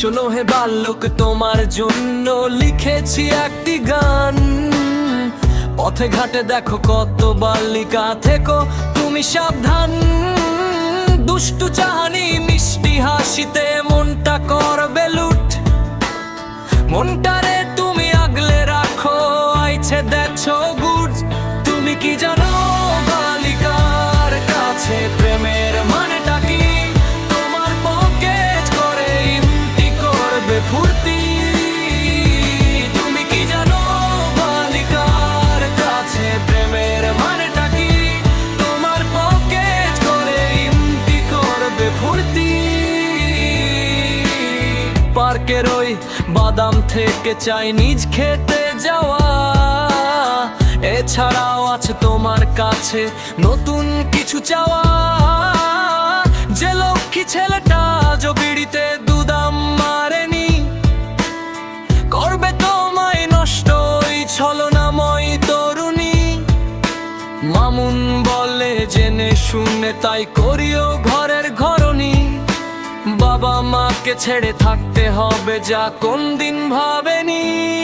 শোনো হে বাল্যক, তোমার জন্য লিখেছি একটি গান। পথে ঘাটে দেখো কত বালিকা থেকো, তুমি সাবধান। দুষ্টু চাহানি, মিষ্টি হাসিতে মনটা করবে লুট। মনটারে পার্কের ওই বাদাম থেকে চাইনিজ খেতে যাওয়া। এছাড়াও আছে তোমার কাছে নতুন কিছু চাওয়া। যে লক্ষ্মী ছেলেটা জবিড়িতে দুদাম মারেনি। করবে তোমায় নষ্ট ওই ছলনাময় তরুণী। মামুন বলে, জেনে শুনে তাই করিও মাকে ছেড়ে থাকতে হবে যা কোন দিন ভাবেনি।